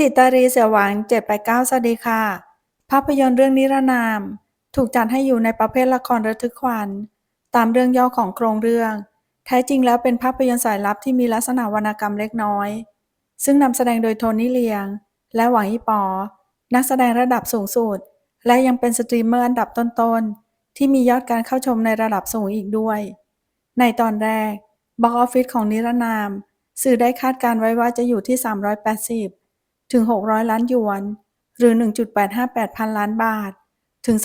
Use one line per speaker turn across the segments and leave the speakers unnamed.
ถิตารีเสือหวาง789สวัสดีค่ะ ภาพยนตร์เรื่องนิรนาม ถูกจัดให้อยู่ในประเภทละครระทึกขวัญตามเรื่องย่อของโครงเรื่อง แท้จริงแล้วเป็นภาพยนตร์สายลับที่มีลักษณะวรรณกรรมเล็กน้อย ซึ่งนำแสดงโดยโทนี่เลียง และหวังอีปอ นักแสดงระดับสูงสุด และยังเป็นสตรีมเมอร์อันดับต้นๆ ที่มียอดการเข้าชมในระดับสูงอีกด้วย ในตอนแรกบ็อกออฟฟิศของนิรนาม สื่อได้คาดการไว้ว่าจะอยู่ที่ 380 ถึง 600 ล้านหยวน หรือ 1.858 พันล้านบาท ถึง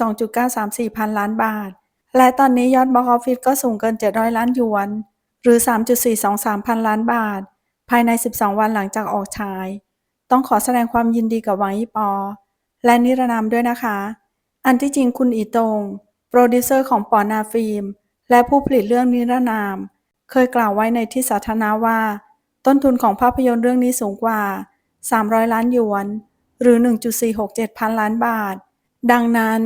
2.934 พันล้านบาท และตอนนี้ยอดบ็อกออฟฟิศก็สูงเกิน 700 ล้านหยวน หรือ 3.423 พันล้านบาท ภายใน 12 วันหลังจากออกฉาย ต้องขอแสดงความยินดีกับหวังยี่ปอ และนิรนามด้วยนะคะ อันที่จริงคุณอีตง โปรดิวเซอร์ของปอนาฟิล์ม และผู้ผลิตเรื่องนิรนาม เคยกล่าวไว้ในที่สาธารณะว่า ต้นทุนของภาพยนตร์เรื่องนี้สูงกว่า 300 ล้านหยวน หรือ 1.467 พันล้านบาท ดังนั้น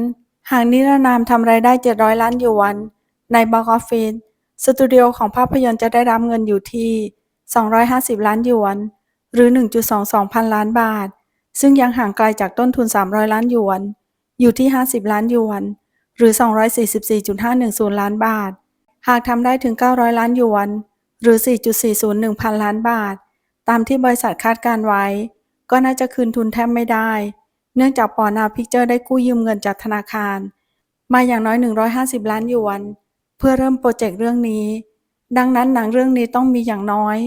หากนิรนามทำรายได้ 700 ล้านหยวน ในบ็อกออฟฟิศสตูดิโอของภาพยนตร์จะได้รับเงินอยู่ที่ 250 ล้านหยวน หรือ 1.22 พันล้านบาท ซึ่งยังห่างไกลจากต้นทุน 300 ล้านหยวน อยู่ที่ 50 ล้านหยวน หรือ 244.510 ล้านบาท หากทำได้ถึง 900 ล้านหยวน หรือ 4.401 พันล้านบาท ตามที่บริษัทคาดการไว้ ก็น่าจะคืนทุนแทบไม่ได้ เนื่องจากปอนาพิกเจอร์ได้กู้ยืมเงินจากธนาคาร มาอย่างน้อย 150 ล้านหยวน เพื่อเริ่มโปรเจกต์เรื่องนี้ ดังนั้นหนังเรื่องนี้ต้องมีอย่างน้อย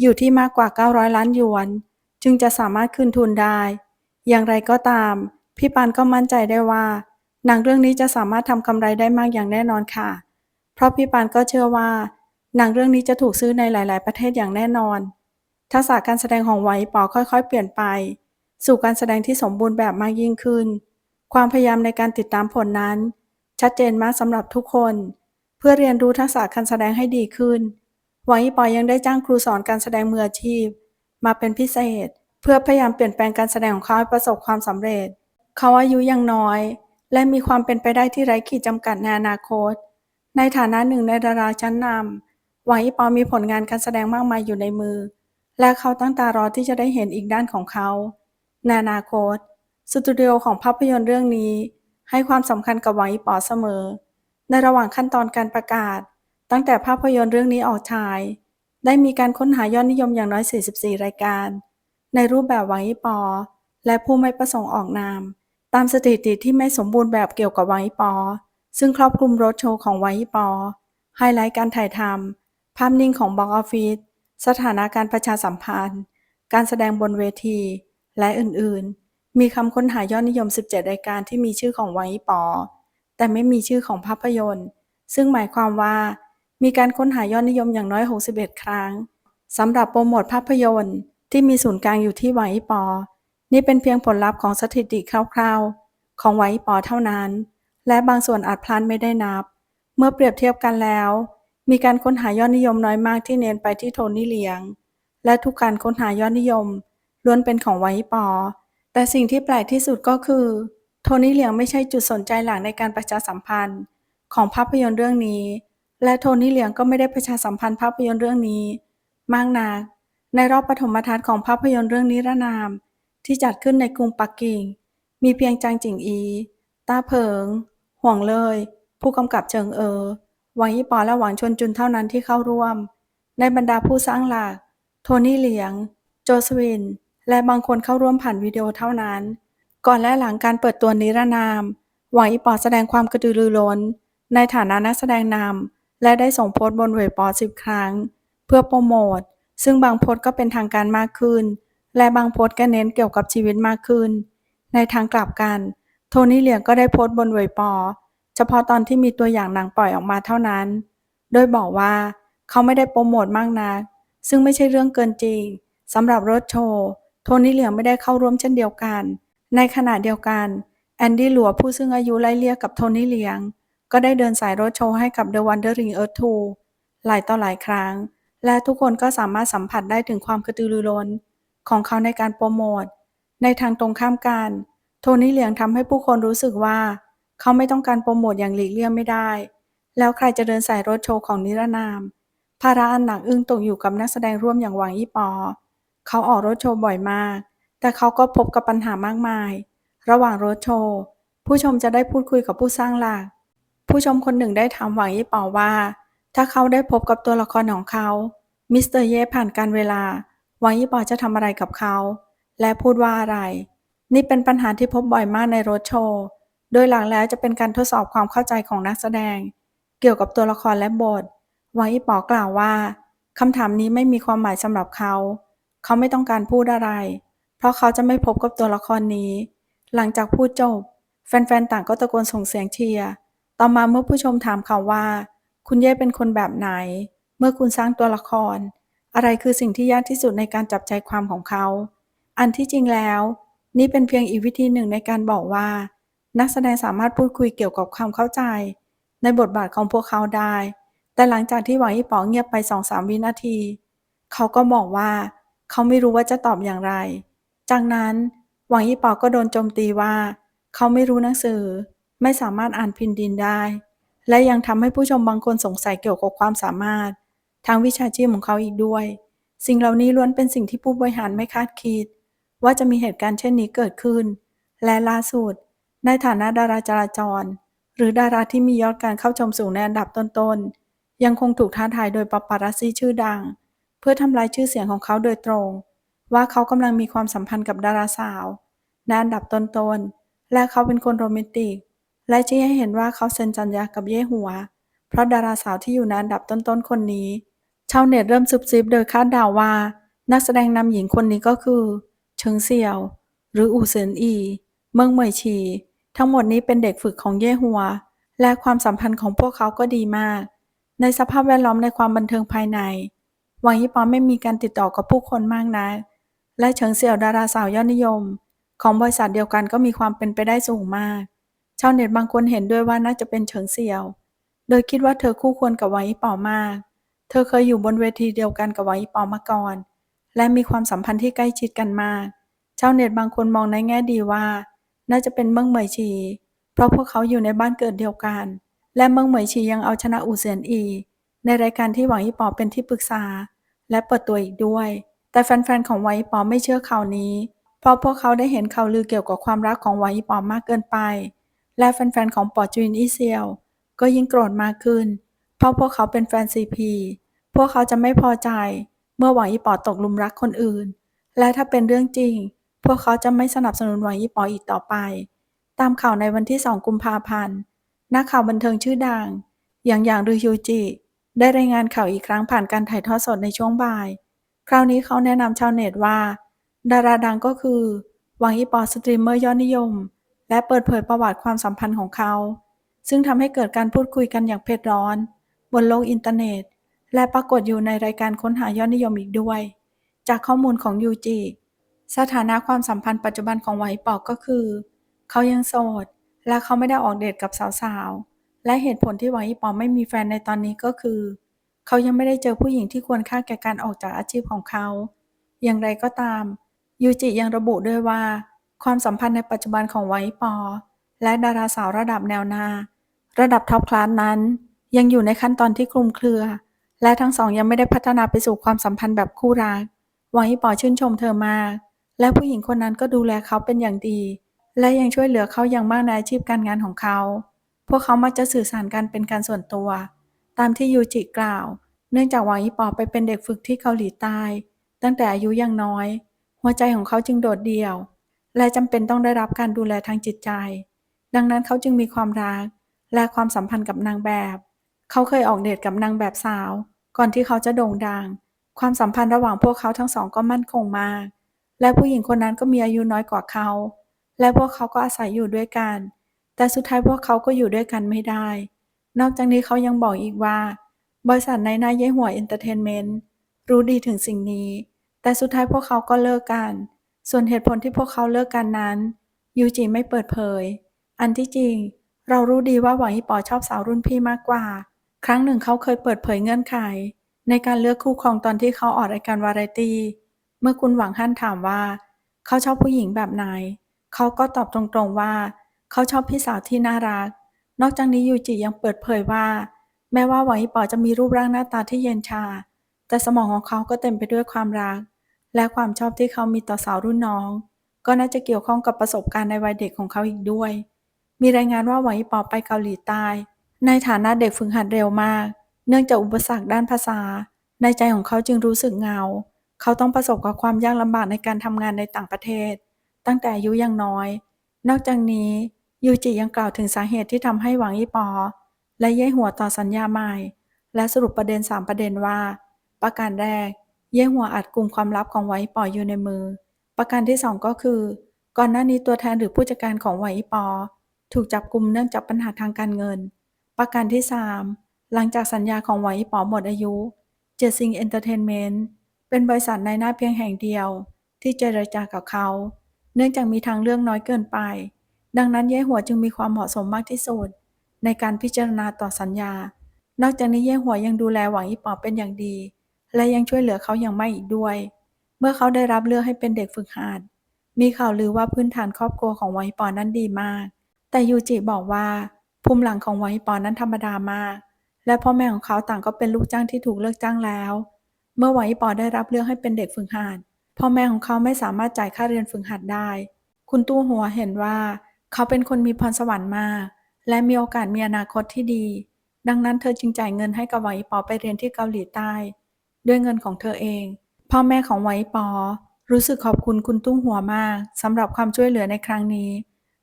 อยู่ที่มากกว่า 900 ล้านหยวน จึงจะสามารถคืนทุนได้ อย่างไรก็ตาม พี่ปานก็มั่นใจได้ว่า หนังเรื่องนี้จะสามารถทำกำไรได้มากอย่างแน่นอนค่ะ เพราะพี่ปานก็เชื่อว่า หนังเรื่องนี้จะถูกซื้อในหลาย ๆ ประเทศอย่างแน่นอน ทักษะการแสดงของไวปอค่อยๆ เปลี่ยนไป สู่การแสดงที่สมบูรณ์แบบมากยิ่งขึ้น ความพยายามในการติดตามผลนั้น ชัดเจนมากสำหรับทุกคน เพื่อเรียนรู้ทักษะการแสดงให้ดีขึ้นหวังอีปอยังได้จ้างครูสอนการแสดงมืออาชีพ มาเป็นพิเศษ เพื่อพยายามเปลี่ยนแปลงการแสดงของเขาให้ประสบความสำเร็จ เขาอายุยังน้อย และมีความเป็นไปได้ที่ไร้ขีดจำกัดในอนาคต ในฐานะหนึ่งในดาราชั้นนำหวังอีปอมีผลงานการแสดงมากมายอยู่ในมือ และเขาตั้งตารอที่จะได้เห็นอีกด้านของเขาในอนาคต สตูดิโอของภาพยนตร์เรื่องนี้ ให้ความสำคัญกับหวังอีปอเสมอ ในระหว่างขั้นตอนการประกาศ ตั้งแต่ภาพยนตร์เรื่องนี้ออกฉาย ได้มีการค้นหายอดนิยมอย่างน้อย 44 รายการ ในรูปแบบหวังอีปอและผู้ไม่ประสงค์ออกนาม ตามสถิติที่ไม่สมบูรณ์แบบเกี่ยวกับหวังอีปอซึ่งครอบคลุมรถโชว์ของหวังอีปอไฮไลท์การถ่ายทำ ภาพนิ่งของบ็อกออฟฟิศ สถานะการประชาสัมพันธ์ การแสดงบนเวที และอื่นๆ มีคำค้นหายอดนิยม 17 รายการที่มีชื่อของวังอีปอ แต่ไม่มีชื่อของภาพยนตร์ ซึ่งหมายความว่า มีการค้นหายอดนิยมอย่างน้อย 61 ครั้งสำหรับโปรโมทภาพยนตร์ที่มีศูนย์กลางอยู่ที่วังอีปอ นี่เป็นเพียงผลลัพธ์ของสถิติคร่าวๆ ของวังอีปอเท่านั้น และบางส่วนอาจพลาดไม่ได้นับ เมื่อเปรียบเทียบกันแล้ว มีการค้นหายอดนิยมน้อยมากที่เน้นไปที่โทนี่เลียง และทุกการค้นหายอดนิยมล้วนเป็นของหวังอีปอ แต่สิ่งที่แปลกที่สุดก็คือ โทนี่เลียงไม่ใช่จุดสนใจหลักในการประชาสัมพันธ์ ของภาพยนตร์เรื่องนี้ และโทนี่เลียงก็ไม่ได้ประชาสัมพันธ์ภาพยนตร์เรื่องนี้ มากนักในรอบปฐมทัศน์ของภาพยนตร์เรื่องนิรนาม ที่จัดขึ้นในกรุงปักกิ่ง มีเพียงจางจิงอี ต้าเผิง ห่วงเลย ผู้กำกับเจิงเออ หวังยี่ปอและหวังชวนจุนเท่านั้นที่เข้าร่วม ในบรรดาผู้สร้างหลัก โทนี่เหลียง โจสวิน และบางคนเข้าร่วมผ่านวิดีโอเท่านั้น ก่อนและหลังการเปิดตัวนิรนาม หวังอีปอแสดงความกระตือรือร้น ในฐานะนักแสดงนำและได้ส่งโพสต์บนเว็บปอสิบครั้ง เพื่อโปรโมทซึ่งบางโพสต์ก็เป็นทางการมากขึ้น และบางโพสต์ก็เน้นเกี่ยวกับชีวิตมากขึ้น ในทางกลับกัน โทนี่เหลียงก็ได้โพสต์บนเว็บปอ เฉพาะตอนที่มีตัวอย่างหนังปล่อยออกมาเท่านั้น โดยบอกว่าเขาไม่ได้โปรโมทมากนัก ซึ่งไม่ใช่เรื่องเกินจริงสำหรับรถโชว์โทนี่เหลียงไม่ได้เข้าร่วมเช่นเดียวกัน ในขณะเดียวกันแอนดี้หลัวผู้ซึ่งอายุไล่เลี่ยกับโทนี่เหลียง ก็ได้เดินสายรถโชว์ให้กับ The Wandering Earth 2 หลายต่อหลายครั้ง และทุกคนก็สามารถสัมผัสได้ถึงความกระตือรือร้น ของเขาในการโปรโมท ในทางตรงข้ามกัน โทนี่เหลียงทำให้ผู้คนรู้สึกว่า เขาไม่ต้องการโปรโมทอย่างหลีกเลี่ยงไม่ได้ แล้วใครจะเดินสายรถโชว์ของนิรนาม ภาระอันหนักอึ้งตกอยู่กับนักแสดงร่วมอย่างหวังยี่ปอ เขาออกรถโชว์บ่อยมาก แต่เขาก็พบกับปัญหามากมาย ระหว่างรถโชว์ ผู้ชมจะได้พูดคุยกับผู้สร้างหลัก ผู้ชมคนหนึ่งได้ถามหวังยี่ป่าว่า ถ้าเขาได้พบกับตัวละครของเขา มิสเตอร์เย่ผ่านการเวลา หวังยี่ป่าจะทำอะไรกับเขา และพูดว่าอะไร นี่เป็นปัญหาที่พบบ่อยมากในรถโชว์ โดยหลักแล้วจะเป็นการทดสอบความเข้าใจของนักแสดง เกี่ยวกับตัวละครและบท วัยป่ากล่าวว่าคำถามนี้ไม่มีความหมายสำหรับเขา เขาไม่ต้องการพูดอะไร เพราะเขาจะไม่พบกับตัวละครนี้ หลังจากพูดจบ แฟนๆ ต่างก็ตะโกนส่งเสียงเชียร์ ต่อมาเมื่อผู้ชมถามเขาว่า คุณเย่เป็นคนแบบไหน เมื่อคุณสร้างตัวละคร อะไรคือสิ่งที่ยากที่สุดในการจับใจความของเขา อันที่จริงแล้ว นี่เป็นเพียงอีกวิธีหนึ่งในการบอกว่า นักแสดงสามารถพูดคุยเกี่ยวกับความเข้าใจ ในบทบาทของพวกเขาได้ แต่หลังจากที่หวังอีป๋องเงียบไปสองสามวินาที เขาก็บอกว่าเขาไม่รู้ว่าจะตอบอย่างไร จากนั้นหวังยี่ป๋อก็โดนโจมตีว่า เขาไม่รู้หนังสือ ไม่สามารถอ่านพินดินได้ และยังทำให้ผู้ชมบางคนสงสัยเกี่ยวกับความสามารถ ทางวิชาชีพของเขาอีกด้วย สิ่งเหล่านี้ล้วนเป็นสิ่งที่ผู้บริหารไม่คาดคิด ว่าจะมีเหตุการณ์เช่นนี้เกิดขึ้น และล่าสุด ในฐานะดาราจราจร หรือดาราที่มียอดการเข้าชมสูงในอันดับต้นๆ ยังคงถูกท้าทายโดยปาปารัสซี่ชื่อดัง เพื่อทำลายชื่อเสียงของเขาโดยตรง ว่าเขากำลังมีความสัมพันธ์กับดาราสาวในอันดับต้นๆ และเขาเป็นคนโรแมนติก และชี้ให้เห็นว่าเขาเซ็นสัญญากับเย่หัว เพราะดาราสาวที่อยู่ในอันดับต้นๆ คนนี้ ชาวเน็ตเริ่มซุบซิบโดยคาดเดาว่า นักแสดงนำหญิงคนนี้ก็คือเฉิงเสี่ยว หรืออู่เซินอี เมืองเหมยชี ทั้งหมดนี้เป็นเด็กฝึกของเย่หัว และความสัมพันธ์ของพวกเขาก็ดีมาก ในสภาพแวดล้อมในความบันเทิงภายในหวังยี่ปอไม่มีการติดต่อกับผู้คนมากนัก และเฉิงเสี่ยวดาราสาวยอดนิยม ของบริษัทเดียวกันก็มีความเป็นไปได้สูงมาก ชาวเน็ตบางคนเห็นด้วยว่าน่าจะเป็นเฉิงเสี่ยว โดยคิดว่าเธอคู่ควรกับหวังยี่ปอมาก เธอเคยอยู่บนเวทีเดียวกันกับหวังยี่ปอมาก่อน และมีความสัมพันธ์ที่ใกล้ชิดกันมาก ชาวเน็ตบางคนมองในแง่ดีว่า น่าจะเป็นเมืองเหมยชี เพราะพวกเขาอยู่ในบ้านเกิดเดียวกัน และเมืองเหมยชียังเอาชนะอูเซียนอี ในรายการที่หวังยี่ปอเป็นที่ปรึกษา และเปิดตัวอีกด้วย แต่แฟนๆของหวังยี่ปอไม่เชื่อข่าวนี้ เพราะพวกเขาได้เห็นข่าวลือเกี่ยวกับความรักของหวังยี่ปอมากเกินไป และแฟนๆของปอจุนอีเซียว ก็ยิ่งโกรธมากขึ้น เพราะพวกเขาเป็นแฟนซีพีพวกเขาจะไม่พอใจ เมื่อหวังยี่ปอตกหลุมรักคนอื่น และถ้าเป็นเรื่องจริง วกเขาจะไม่สนับสนุนหวังยี่ปออีกต่อไป ตามข่าวในวันที่ 2 กุมภาพันธ์ นักข่าวบันเทิงชื่อดัง อย่างอย่างรือฮิวจิ ได้รายงานข่าวอีกครั้งผ่านการถ่ายทอดสดในช่วงบ่าย คราวนี้เขาแนะนำชาวเน็ตว่า ดาราดังก็คือหวังยี่ปอสตรีมเมอร์ยอดนิยม และเปิดเผยประวัติความสัมพันธ์ของเขา ซึ่งทำให้เกิดการพูดคุยกันอย่างเผ็ดร้อน บนโลกอินเทอร์เน็ต และปรากฏอยู่ในรายการค้นหายอดนิยมอีกด้วย จากข้อมูลของยูจิ สถานะความสัมพันธ์ปัจจุบันของหวังยี่ปอก็คือ เขายังโสด และเขาไม่ได้ออกเดทกับสาวๆ และเหตุผลที่หวังยี่ปอกไม่มีแฟนในตอนนี้ก็คือ เขายังไม่ได้เจอผู้หญิงที่ควรค่าแก่การออกจากอาชีพของเขา อย่างไรก็ตาม ยูจิยังระบุด้วยว่า ความสัมพันธ์ในปัจจุบันของหวังยี่ปอ และดาราสาวระดับแนวหน้า ระดับท็อปคลาสนั้น ยังอยู่ในขั้นตอนที่คลุมเครือ และทั้งสองยังไม่ได้พัฒนาไปสู่ความสัมพันธ์แบบคู่รักหวังยี่ปอชื่นชมเธอมาก และผู้หญิงคนนั้นก็ดูแลเขาเป็นอย่างดี และยังช่วยเหลือเขาอย่างมากในอาชีพการงานของเขา พวกเขามักจะสื่อสารกันเป็นการส่วนตัว ตามที่ยูจิกล่าว เนื่องจากหวังยี่ปอไปเป็นเด็กฝึกที่เกาหลีใต้ ตั้งแต่อายุยังน้อย หัวใจของเขาจึงโดดเดี่ยว และจำเป็นต้องได้รับการดูแลทางจิตใจ ดังนั้นเขาจึงมีความรัก และความสัมพันธ์กับนางแบบ เขาเคยออกเดทกับนางแบบสาว ก่อนที่เขาจะโด่งดัง ความสัมพันธ์ระหว่างพวกเขาทั้งสองก็มั่นคงมาก และผู้หญิงคนนั้นก็มีอายุน้อยกว่าเขา และพวกเขาก็อาศัยอยู่ด้วยกัน แต่สุดท้ายพวกเขาก็อยู่ด้วยกันไม่ได้ นอกจากนี้เขายังบอกอีกว่า บริษัทในหน้าเย่หัวเอนเตอร์เทนเมนต์รู้ดีถึงสิ่งนี้ แต่สุดท้ายพวกเขาก็เลิกกัน ส่วนเหตุผลที่พวกเขาเลิกกันนั้นยูจิไม่เปิดเผย อันที่จริง เรารู้ดีว่าหวังยี่ปอชอบสาวรุ่นพี่มากกว่า ครั้งหนึ่งเขาเคยเปิดเผยเงื่อนไข ในการเลือกคู่ครองตอนที่เขาออกรายการวาไรตี้ เมื่อคุณหวังฮั่นถามว่า เขาชอบผู้หญิงแบบไหน เขาก็ตอบตรงๆว่า เขาชอบพี่สาวที่น่ารัก นอกจากนี้ยูจิยังเปิดเผยว่า แม้ว่าหวังยี่ปอจะมีรูปร่างหน้าตาที่เย็นชา แต่สมองของเขาก็เต็มไปด้วยความรัก และความชอบที่เขามีต่อสาวรุ่นน้อง ก็น่าจะเกี่ยวข้องกับประสบการณ์ในวัยเด็กของเขาอีกด้วย มีรายงานว่าหวังอีปอไปเกาหลีใต้ ในฐานะเด็กฝึกหัดเร็วมาก เนื่องจากอุปสรรคด้านภาษา ในใจของเขาจึงรู้สึกเหงา เขาต้องประสบกับความยากลำบากในการทำงานในต่างประเทศ ตั้งแต่อายุยังน้อย นอกจากนี้ยูจิยังกล่าวถึงสาเหตุที่ทำให้หวังอีปอ และเย่หัวต่อสัญญาใหม่ และสรุปประเด็น 3 ประเด็นว่า ประการแรก เย่หัวอัดกลุ่มความลับของหวังอีปออยู่ในมือ ประการที่ 2 ก็คือ ก่อนหน้านี้ตัวแทนหรือผู้จัดการของหวังอีปอ ถูกจับกลุ่มเนื่องจากปัญหาทางการเงิน ประการที่ 3 หลังจากสัญญาของหวังอีปอหมดอายุเจดซิงเอนเตอร์เทนเมนต์ เป็นบริษัทในหน้าเพียงแห่งเดียว ที่เจรจากับเขา เนื่องจากมีทางเลือกน้อยเกินไป ดังนั้นเย่หัวจึงมีความเหมาะสมมากที่สุด ในการพิจารณาต่อสัญญา นอกจากนี้เย่หัวยังดูแลหวังอีปอเป็นอย่างดี และยังช่วยเหลือเขาอย่างไม่อีกด้วย เมื่อเขาได้รับเลือกให้เป็นเด็กฝึกหัดมีข่าวลือว่าพื้นฐานครอบครัวของหวังอีปอนั้นดีมาก แต่ยูจิบอกว่าภูมิหลังของหวังอีปอนั้นธรรมดามาก และพ่อแม่ของเขาต่างก็เป็นลูกจ้างที่ถูกเลิกจ้างแล้ว เมื่อหวังอีปอได้รับเลือกให้เป็นเด็กฝึกหัดพ่อแม่ของเขาไม่สามารถจ่ายค่าเรียนฝึกหัดได้ คุณตู้หัวเห็นว่า เขาเป็นคนมีพรสวรรค์มาก และมีโอกาสมีอนาคตที่ดี ดังนั้นเธอจึงจ่ายเงินให้กับหวังอีปอไปเรียนที่เกาหลีใต้ ด้วยเงินของเธอเอง พ่อแม่ของหวังอีปอรู้สึกขอบคุณคุณตุ้งหัวมากสำหรับความช่วยเหลือในครั้งนี้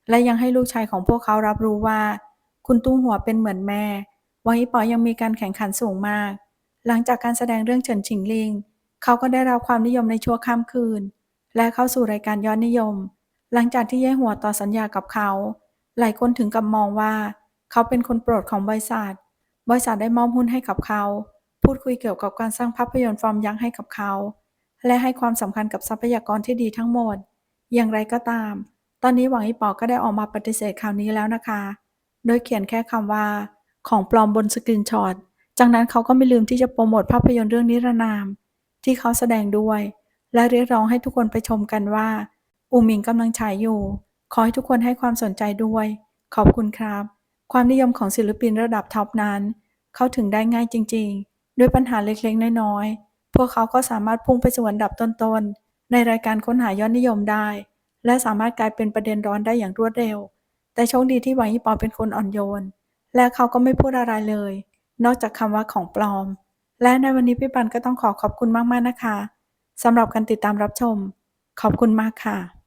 และยังให้ลูกชายของพวกเขารับรู้ว่า คุณตุ้งหัวเป็นเหมือนแม่หวังอีปอยังมีการแข่งขันสูงมาก หลังจากการแสดงเรื่องเฉินชิงลิง เขาก็ได้รับความนิยมในชั่วข้ามคืน และเข้าสู่รายการยอดนิยม หลังจากที่แย่หัวต่อสัญญากับเขา หลายคนถึงกับมองว่า เขาเป็นคนโปรดของบริษัท บริษัทได้มอบหุ้นให้กับเขา พูดคุยเกี่ยวกับการสร้างภาพยนตร์ฟอร์มยักษ์ให้กับเขา และให้ความสำคัญกับทรัพยากรที่ดีทั้งหมด อย่างไรก็ตาม ตอนนี้หวังอีปอก็ได้ออกมาปฏิเสธข่าวนี้แล้วนะคะ โดยเขียนแค่คำว่า ของปลอมบนสกรีนช็อต จากนั้นเขาก็ไม่ลืมที่จะโปรโมทภาพยนตร์เรื่องนิรนาม ที่เขาแสดงด้วย และเรียกร้องให้ทุกคนไปชมกันว่า อูหมิงกำลังฉายอยู่ ขอให้ทุกคนให้ความสนใจด้วย ขอบคุณครับ ความนิยมของศิลปินระดับท็อปนั้น เข้าถึงได้ง่ายจริง ๆ ด้วยปัญหาเล็กๆ น้อยๆ พวกเขาก็สามารถพุ่งไปสู่อันดับต้นๆ ในรายการค้นหายอดนิยมได้ และสามารถกลายเป็นประเด็นร้อนได้อย่างรวดเร็ว แต่โชคดีที่หวังยี่ปอเป็นคนอ่อนโยน และเขาก็ไม่พูดอะไรเลย นอกจากคำว่าของปลอม และในวันนี้พี่ปันก็ต้องขอขอบคุณมากๆนะคะสำหรับการติดตามรับชม ขอบคุณมากค่ะ